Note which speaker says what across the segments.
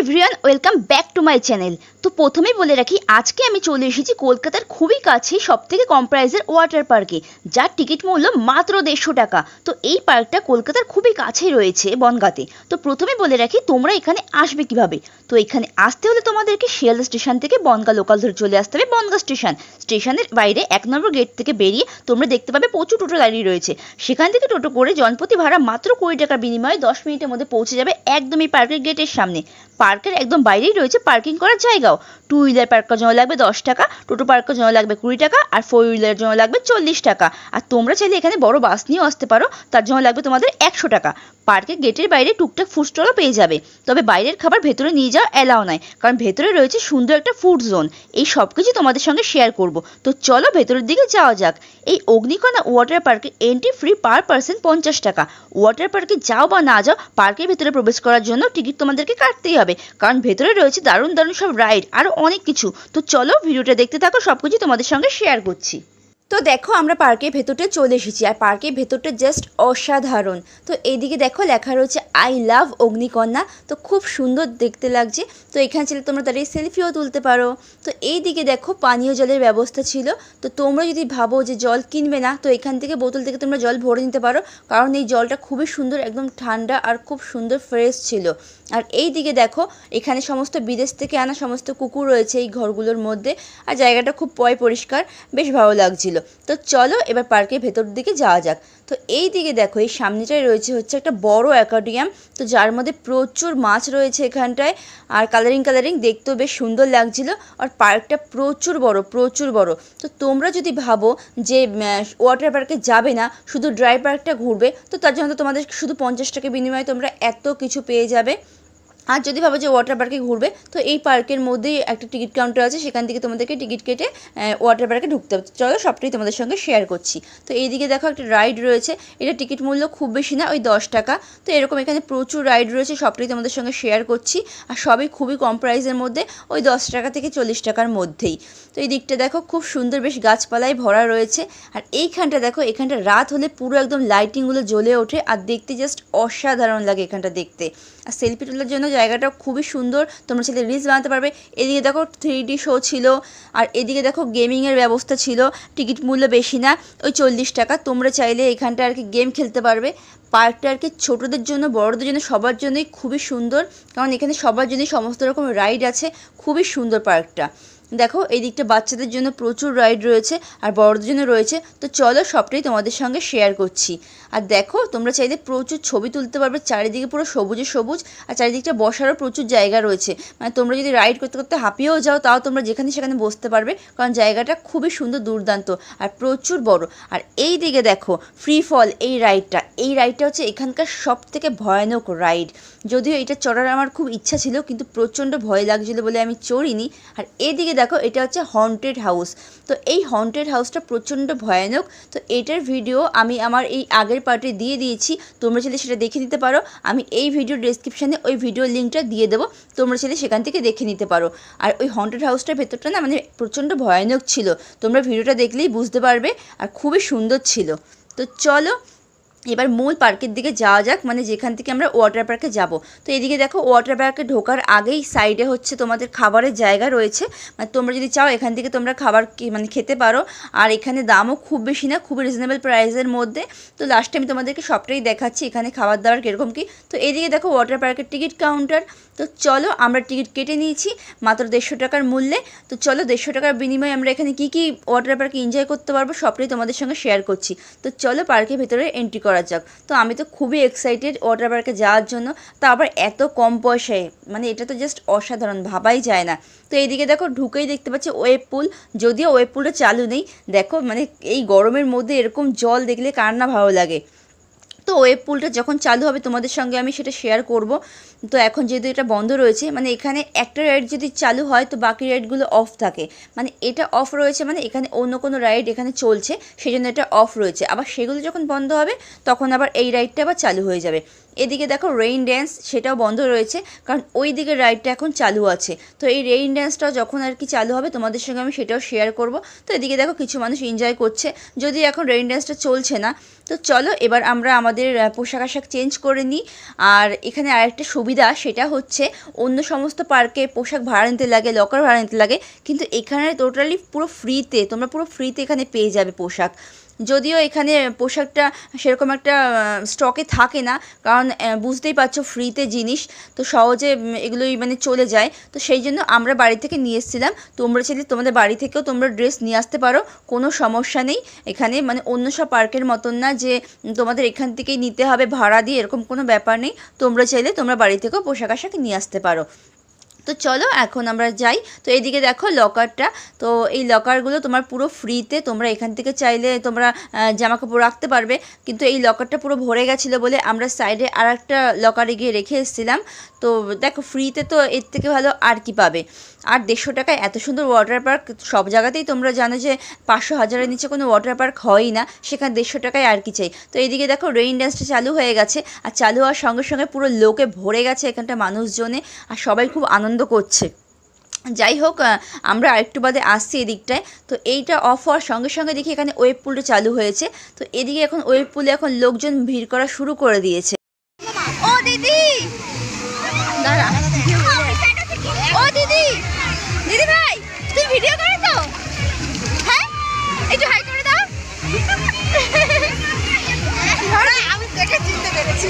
Speaker 1: Everyone, welcome back to my channel. তো প্রথমেই বলে রাখি, আজকে আমি চলে এসেছি কলকাতার খুবই কাছে সব থেকে কম প্রাইসের ওয়াটার পার্কে, যার টিকিট মূল্য মাত্র দেড়শো টাকা। তো এই পার্কটা কলকাতার খুবই কাছেই রয়েছে বনগাঁতে। তো প্রথমে বলে রাখি, তোমরা এখানে আসবে কীভাবে? তো এখানে আসতে হলে তোমাদেরকে শিয়ালদা স্টেশন থেকে বনগা লোকাল ধরে চলে আসতে হবে বনগা স্টেশন। স্টেশনের বাইরে এক নম্বর গেট থেকে বেরিয়ে তোমরা দেখতে পাবে প্রচুর টোটো গাড়ি রয়েছে। সেখান থেকে টোটো করে জনপ্রতি ভাড়া মাত্র কুড়ি টাকার বিনিময়ে দশ মিনিটের মধ্যে পৌঁছে যাবে একদমই পার্কের গেটের সামনে। পার্কের একদম বাইরেই রয়েছে পার্কিং করার জায়গাও। টু হুইলার পার্ক করার জন্য লাগবে দশ টাকা, টোটো পার্ক করার জন্য লাগবে কুড়ি টাকা আর ফোর হুইলারের জন্য লাগবে চল্লিশ টাকা। আর তোমরা চাইলে এখানে বড় বাস নিয়েও আসতে পারো, তার জন্য লাগবে তোমাদের একশো টাকা। পার্কের গেটের বাইরে টুকটাক ফুড স্টলও পেয়ে যাবে। তবে বাইরের খাবার ভেতরে নিয়ে যাওয়া অ্যালাও নয়, কারণ ভেতরে রয়েছে সুন্দর একটা ফুড জোন এই সব কিছু তোমাদের সঙ্গে শেয়ার করব। তো চলো ভেতরের দিকে যাওয়া যাক। এই অগ্নিকণা ওয়াটার পার্কে এন্ট্রি ফ্রি পার পার্সন পঞ্চাশ টাকা। ওয়াটার পার্কে যাও বা না যাও পার্কের ভেতরে প্রবেশ করার জন্য টিকিট তোমাদেরকে কাটতেই হবে। কারণ ভেতরে রয়েছে দারুণ দারুণ সব রাইড আরও অনেক কিছু। তো চলো ভিডিওটা দেখতে থাকো সব কিছু তোমাদের সঙ্গে শেয়ার করছি। তো দেখো, আমরা পার্কের ভেতরটা চলে এসেছি। আর পার্কের ভেতরটা জাস্ট অসাধারণ। তো এইদিকে দেখো, লেখা রয়েছে আই লাভ অগ্নিকন্যা। তো খুব সুন্দর দেখতে লাগছে। তো এখানে ছিল, তোমরা দাঁড়িয়ে সেলফিও তুলতে পারো। তো এইদিকে দেখো, পানীয় জলের ব্যবস্থা ছিল। তো তোমরা যদি ভাবো যে জল কিনবে না, তো এখান থেকে বোতল থেকে তোমরা জল ভরে নিতে পারো। কারণ এই জলটা খুবই সুন্দর, একদম ঠান্ডা আর খুব সুন্দর, ফ্রেশ ছিল। আর এই দিকে দেখো, এখানে সমস্ত বিদেশ থেকে আনা সমস্ত কুকুর রয়েছে এই ঘরগুলোর মধ্যে। আর জায়গাটা খুব পয় পরিষ্কার, বেশ ভালো লাগছিল। তো চলো এবার পার্কের ভেতর দিকে যাওয়া যাক। তো এই দিকে দেখো, এই সামনেটায় রয়েছে হচ্ছে একটা বড় অ্যাকোয়ারিয়াম। তো যার মধ্যে প্রচুর মাছ রয়েছে এখানটায়। আর কালারিং কালারিং দেখতেও বেশ সুন্দর লাগছিল। আর পার্কটা প্রচুর বড় প্রচুর বড়। তো তোমরা যদি ভাবো যে ওয়াটার পার্কে যাবে না, শুধু ড্রাই পার্কটা ঘুরবে, তো তার জন্য তোমাদের শুধু পঞ্চাশ টাকা বিনিময়ে তোমরা এত কিছু পেয়ে যাবে। আর যদি ভাবো যে ওয়াটার পার্কে ঘুরবে, তো এই পার্কের মধ্যেই একটা টিকিট কাউন্টার আছে, সেখান থেকে তোমাদেরকে টিকিট কেটে ওয়াটার পার্কে ঢুকতে হবে। চলো সবটাই তোমাদের সঙ্গে শেয়ার করছি। তো এইদিকে দেখো একটা রাইড রয়েছে। এটা টিকিট মূল্য খুব বেশি না, ওই দশ টাকা। তো এরকম এখানে প্রচুর রাইড রয়েছে, সবটাই তোমাদের সঙ্গে শেয়ার করছি। আর সবই খুবই কম প্রাইসের মধ্যে, ওই দশ টাকা থেকে চল্লিশ টাকার মধ্যেই। তো এই দিকটা দেখো, খুব সুন্দর বেশ গাছপালায় ভরা রয়েছে। আর এইখানটা দেখো, এখানটা রাত হলে পুরো একদম লাইটিংগুলো জ্বলে ওঠে। আর দেখতে জাস্ট অসাধারণ লাগে এখানটা দেখতে। আর সেলফি তোলার জন্য জায়গাটা খুবই সুন্দর, তোমরা সেটা রিলস বানাতে পারবে। এদিকে দেখো থ্রি ডি শো ছিল, আর এদিকে দেখো গেমিংয়ের ব্যবস্থা ছিল টিকিট মূল্য বেশি না, ওই চল্লিশ টাকা। তোমরা চাইলে এখানটা আর কি গেম খেলতে পারবে। পার্কটা আর কি ছোটোদের জন্য, বড়দের জন্য, সবার জন্যই খুবই সুন্দর, কারণ এখানে সবার জন্যই সমস্ত রকম রাইড আছে, খুবই সুন্দর পার্কটা। দেখো, এই দিকটা বাচ্চাদের জন্য প্রচুর রাইড রয়েছে আর বড়দের জন্য রয়েছে। তো চলো সবটাই তোমাদের সঙ্গে শেয়ার করছি। আর দেখো, তোমরা চাইলে প্রচুর ছবি তুলতে পারবে, চারিদিকে পুরো সবুজে সবুজ আর চারিদিকটা বসারও প্রচুর জায়গা রয়েছে। মানে তোমরা যদি রাইড করতে করতে হাঁপিয়েও যাও, তাও তোমরা যেখানে সেখানে বসতে পারবে, কারণ জায়গাটা খুবই সুন্দর, দুর্দান্ত আর প্রচুর বড়। আর এই দিকে দেখো ফ্রি ফল এই রাইডটা এই রাইডটা হচ্ছে এখানকার সব থেকে ভয়ানক রাইড যদিও এটা চড়ার আমার খুব ইচ্ছা ছিল, কিন্তু প্রচণ্ড ভয় লাগছিল বলে আমি চড়িনি। আর এদিকে দেখো এটা হচ্ছে হন্টেড হাউস তো এই হন্টেড হাউসটা প্রচণ্ড ভয়ানক। তো এটার ভিডিও আমি আমার এই আগের পার্টে দিয়ে দিয়েছি। তোমরা চাইলে সেটা দেখে নিতে পারো। আমি এই ভিডিও ডেসক্রিপশানে ওই ভিডিও লিঙ্কটা দিয়ে দেবো। তোমরা চাইলে সেখান থেকে দেখে নিতে পারো। আর ওই হন্টেড হাউসটার ভেতরটা না মানে প্রচণ্ড ভয়ানক ছিল। তোমরা ভিডিওটা দেখলেই বুঝতে পারবে। আর খুবই সুন্দর ছিল। তো চলো এবার মূল পার্কের দিকে যাওয়া যাক মানে যেখান থেকে আমরা ওয়াটার পার্কে যাব। তো এদিকে দেখো, ওয়াটার পার্কে ঢোকার আগেই সাইডে হচ্ছে তোমাদের খাবারের জায়গা রয়েছে। মানে তোমরা যদি চাও, এখান থেকে তোমরা খাবার মানে খেতে পারো। আর এখানে দামও খুব বেশি না খুব রিজনেবল প্রাইসের মধ্যে। তো লাস্টে আমি তোমাদেরকে সবটাই দেখাচ্ছি, এখানে খাবার দাবার কীরকম কী। তো এদিকে দেখো ওয়াটার পার্কের টিকিট কাউন্টার তো চলো আমরা টিকিট কেটে নিয়েছি, মাত্র দেড়শো টাকার মূল্যে। তো চলো দেড়শো টাকার বিনিময়ে আমরা এখানে কী কী ওয়াটার পার্কে এনজয় করতে পারব সবটাই তোমাদের সঙ্গে শেয়ার করছি। তো চলো পার্কের ভেতরে এন্ট্রি করা যাক। তো আমি তো খুবই এক্সাইটেড ওয়াটার পার্কে যাওয়ার জন্য। তা আবার এত কম পয়সায় মানে এটা তো জাস্ট অসাধারণ, ভাবাই যায় না। তো এইদিকে দেখো ঢুকেই দেখতে পাচ্ছি ওয়েব পুল যদিও ওয়েব পুলটা চালু নেই। দেখো মানে এই গরমের মধ্যে এরকম জল দেখলে কার না ভালো লাগে। তো ওয়েব পুলটা যখন চালু হবে তোমাদের সঙ্গে আমি সেটা শেয়ার করব। তো এখন যেহেতু এটা বন্ধ রয়েছে মানে এখানে একটা রাইড যদি চালু হয় তো বাকি রাইডগুলো অফ থাকে। মানে এটা অফ রয়েছে মানে এখানে অন্য কোনো রাইড এখানে চলছে সেই জন্য এটা অফ রয়েছে। আবার সেগুলো যখন বন্ধ হবে, তখন আবার এই রাইডটা আবার চালু হয়ে যাবে। এদিকে দেখো রেইন ড্যান্স সেটাও বন্ধ রয়েছে, কারণ ওই দিকের রাইডটা এখন চালু আছে। তো এই রেইন ড্যান্সটাও যখন আর কি চালু হবে, তোমাদের সঙ্গে আমি সেটাও শেয়ার করব। তো এদিকে দেখো কিছু মানুষ এনজয় করছে, যদি এখন রেইন ড্যান্সটা চলছে না। তো চলো এবার আমরা আমাদের পোশাক আশাক চেঞ্জ করে নিই। আর এখানে আরেকটা সুবিধা, সেটা হচ্ছে অন্য সমস্ত পার্কে পোশাক ভাড়া নিতে লাগে লকার ভাড়া নিতে লাগে, কিন্তু এখানে টোটালি পুরো ফ্রিতে তোমরা পুরো ফ্রিতে এখানে পেয়ে যাবে পোশাক। যদিও এখানে পোশাকটা সেরকম একটা স্টকে থাকে না, কারণ বুঝতেই পারছ ফ্রিতে জিনিস, তো সহজে এগুলোই মানে চলে যায়। তো সেই জন্য আমরা বাড়ি থেকে নিয়ে এসেছিলাম। তোমরা চাইলে তোমাদের বাড়ি থেকেও তোমরা ড্রেস নিয়ে আসতে পারো, কোনো সমস্যা নেই। এখানে মানে অন্য সব পার্কের মতন না যে তোমাদের এখান থেকেই নিতে হবে, ভাড়া দিয়ে এরকম কোনো ব্যাপার নেই। তোমরা চাইলে তোমরা বাড়ি থেকেও পোশাক আশাক নিয়ে আসতে পারো। তো চলো, এখন আমরা যাই। তো এইদিকে দেখো লকারটা। তো এই লকারগুলো তোমার পুরো ফ্রিতে তোমরা এখান থেকে চাইলে তোমরা জামা কাপড় রাখতে পারবে। কিন্তু এই লকারটা পুরো ভরে গেছিল বলে আমরা সাইডে আর একটা লকারে গিয়ে রেখে এসেছিলাম। তো দেখো ফ্রিতে তো এর থেকে ভালো আর কি পাবে। আর দেড়শো টাকায় এত সুন্দর ওয়াটার পার্ক সব জায়গাতেই তোমরা জানো যে পাঁচশো হাজারের নিচে কোনো ওয়াটার পার্ক হয়ই না সেখানে দেড়শো টাকায় আর কি চাই। তো এইদিকে দেখো রেইন ড্যান্সটা চালু হয়ে গেছে আর চালু হওয়ার সঙ্গে সঙ্গে পুরো লোকে ভরে গেছে এখানটা মানুষজনে আর সবাই খুব আনন্দ করছে। যাই হোক আমরা আরেকটু বাদে আসছি এদিকটায়। তো এইটা অফ হওয়ার সঙ্গে সঙ্গে দেখি এখানে ওয়েব পুলটা চালু হয়েছে। তো এদিকে এখন ওয়েব পুলে এখন লোকজন ভিড় করা শুরু করে দিয়েছে। ও দিদি! দাঁড়া। দিদি ভাই, তুমি ভিডিও করে তো। হ্যাঁ? একটু হাই করে দাও।
Speaker 2: আমি দেখে চিনতে পেরেছি।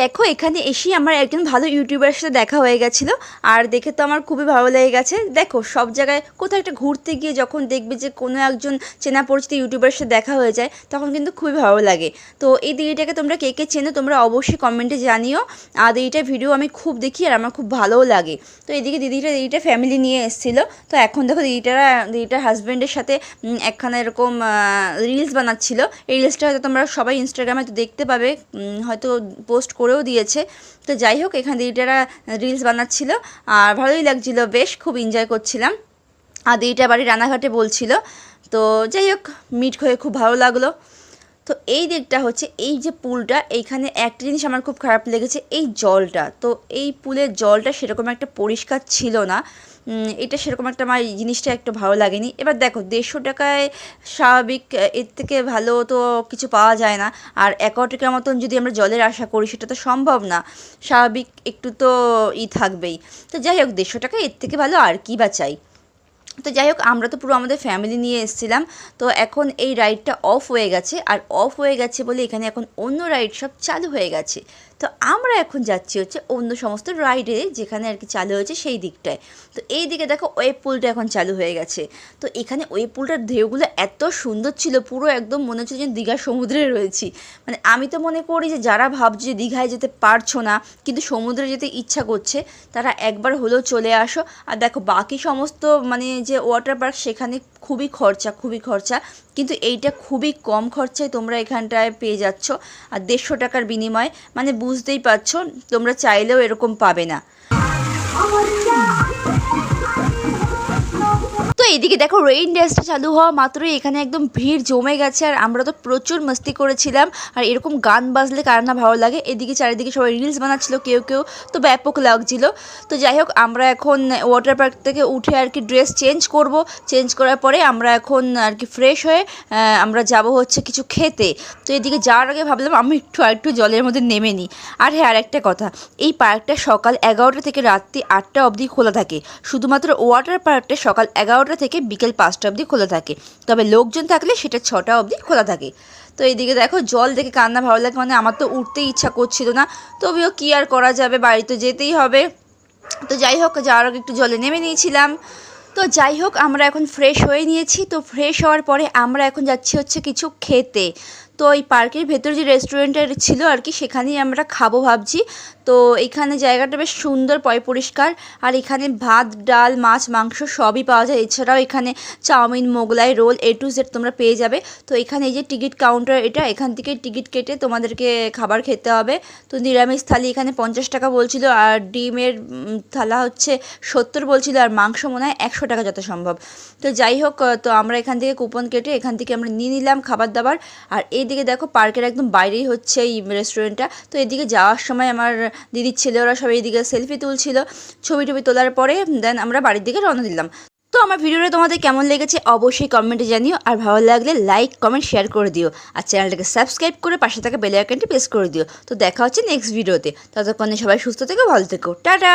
Speaker 1: দেখো, এখানে এসেই আমার একজন ভালো ইউটিউবারের সাথে দেখা হয়ে গেছিল। আর দেখে তো আমার খুবই ভালো লেগে গেছে। দেখো, সব জায়গায় কোথাও একটা ঘুরতে গিয়ে যখন দেখবে যে কোনো একজন চেনা পরিচিত ইউটিউবারের সাথে দেখা হয়ে যায়, তখন কিন্তু খুবই ভালো লাগে। তো এই দিদিটাকে তোমরা কে কে চেনো তোমরা অবশ্যই কমেন্টে জানিও। আর দিদিটার ভিডিও আমি খুব দেখি আর আমার খুব ভালোও লাগে। তো এদিকে দিদিটা দিদিটা ফ্যামিলি নিয়ে এসেছিল। তো এখন দেখো দিদিটারা, দিদিটার হাজব্যান্ডের সাথে একখানা এরকম রিলস বানাচ্ছিল। এই রিলসটা হয়তো তোমরা সবাই ইনস্টাগ্রামে তো দেখতে পাবে। হয়তো পোস্ট করেও দিয়েছে। তো যাই হোক, এখানে দিদিটারা রিলস বানাচ্ছিল। আর ভালোই লাগছিল, বেশ খুব এনজয় করছিলাম। আর দিদিটা বাড়ি রানাঘাটে বলছিল। তো যাই হোক মিট হয়ে খুব ভালো লাগল। তো এই দিকটা হচ্ছে, এই যে পুলটা, এইখানে একটা জিনিস আমার খুব খারাপ লেগেছে, এই জলটা। তো এই পুলের জলটা সেরকম একটা পরিষ্কার ছিল না। এটা সেরকম একটা আমার জিনিসটা একটু ভালো লাগেনি। এবার দেখো, দেড়শো টাকায় স্বাভাবিক এর থেকে ভালো তো কিছু পাওয়া যায় না। আর অ্যাকোয়াটিকের মতন যদি আমরা জলের আশা করি, সেটা তো সম্ভব না। স্বাভাবিক একটু তো ই থাকবেই। তো যাই হোক, দেড়শো টাকা এর থেকে ভালো, আর কি বা চাই? তো যাই হোক, আমরা তো পুরো আমাদের ফ্যামিলি নিয়ে এসেছিলাম। তো এখন এই রাইডটা অফ হয়ে গেছে। আর অফ হয়ে গেছে বলে এখানে এখন অন্য রাইড সব চালু হয়ে গেছে। তো আমরা এখন যাচ্ছি হচ্ছে অন্য সমস্ত রাইডে যেখানে আর কি চালু হয়েছে সেই দিকটায়। তো এই দিকে দেখো ওয়েব পুলটা এখন চালু হয়ে গেছে। তো এখানে ওয়েব পুলটার ঢেউগুলো এত সুন্দর ছিল, পুরো একদম মনে হচ্ছে যেন দীঘার সমুদ্রে রয়েছি। মানে আমি তো মনে করি যে যারা ভাবছে যে দীঘায় যেতে পারছ না, কিন্তু সমুদ্রে যেতে ইচ্ছা করছে, তারা একবার হলেও চলে আসো। আর দেখো বাকি সমস্ত মানে যে ওয়াটার পার্ক সেখানে খুবই খরচা খুবই খরচা। কিন্তু এইটা খুবই কম খরচায় তোমরা এখানটায় পেয়ে যাচ্ছ। আর দেড়শো টাকার বিনিময়ে মানে বুঝতেই পারছ তোমরা চাইলেও এরকম পাবে না। এইদিকে দেখো রেইন ড্যান্সটা চালু হওয়া মাত্রই এখানে একদম ভিড় জমে গেছে আর আমরা তো প্রচুর মস্তি করেছিলাম আর এরকম গান বাজলে কার না ভালো লাগে। এদিকে চারিদিকে সবাই রিলস বানাচ্ছিল, কেউ কেউ তো ব্যাপক লাগছিল। তো যাই হোক, আমরা এখন ওয়াটার পার্ক থেকে উঠে আর কি ড্রেস চেঞ্জ করব। চেঞ্জ করার পরে আমরা এখন আর কি ফ্রেশ হয়ে আমরা যাব হচ্ছে কিছু খেতে। তো এদিকে যাওয়ার আগে ভাবলাম আমি একটু আর একটু জলের মধ্যে নেমে নিই। আর হ্যাঁ আরেকটা কথা, এই পার্কটা সকাল এগারোটা থেকে রাত্রি আটটা অবধি খোলা থাকে। শুধুমাত্র ওয়াটার পার্কটা সকাল এগারোটা থেকে বিকেল পাঁচটা অবধি খোলা থাকে। তবে লোকজন থাকলে সেটা ছটা অবধি খোলা থাকে। তো এইদিকে দেখো, জল দেখে কান্না ভালো লাগে মানে আমার তো উঠতে ইচ্ছা করছিল না। তবেও কী আর করা যাবে? বাড়িতে যেতেই হবে। তো যাই হোক, যাওয়ার আগে একটু জলে নেমে নিয়েছিলাম। তো যাই হোক, আমরা এখন ফ্রেশ হয়ে নিয়েছি। তো ফ্রেশ হওয়ার পরে আমরা এখন যাচ্ছি হচ্ছে কিছু খেতে। তো এই পার্কের ভেতর যে রেস্টুরেন্টটা ছিল আর কি, সেখানেই আমরা খাব ভাবছি। তো এখানে জায়গাটা বেশ সুন্দর, পয় পরিষ্কার। আর এখানে ভাত, ডাল, মাছ, মাংস সবই পাওয়া যায়। এছাড়াও এখানে chowmein, Mughlai, roll A to Z তোমরা পেয়ে যাবে। তো এখানে এই যে টিকিট কাউন্টার, এটা এখান থেকে টিকিট কেটে তোমাদেরকে খাবার খেতে হবে। তো নিরামিষ থালি এখানে পঞ্চাশ টাকা বলছিল, আর ডিমের থালা হচ্ছে সত্তর বলছিল, আর মাংস মনে হয় একশো টাকা যত সম্ভব। তো যাই হোক তো আমরা এখান থেকে কুপন কেটে এখান থেকে আমরা নিয়ে নিলাম খাবার দাবার আর এইদিকে দেখো, পার্কের একদম বাইরেই হচ্ছে এই রেস্টুরেন্টটা তো এদিকে যাওয়ার সময় আমার দিদির ছেলে, ওরা সবাই এদিকে সেলফি তুলছিল, ছবি টবি তোলার পরে দেন আমরা বাড়ির দিকে রওনা দিলাম। তো আমার ভিডিওটা তোমাদের কেমন লেগেছে অবশ্যই কমেন্টে জানিও, আর ভালো লাগলে লাইক কমেন্ট শেয়ার করে দিও। আর চ্যানেলটাকে সাবস্ক্রাইব করে পাশে থাকা বেল আইকনটি প্রেস করে দিও। তো দেখা হচ্ছে নেক্সট ভিডিওতে ততক্ষণে সবাই সুস্থ থেকো, ভালো থেকো। টাটা!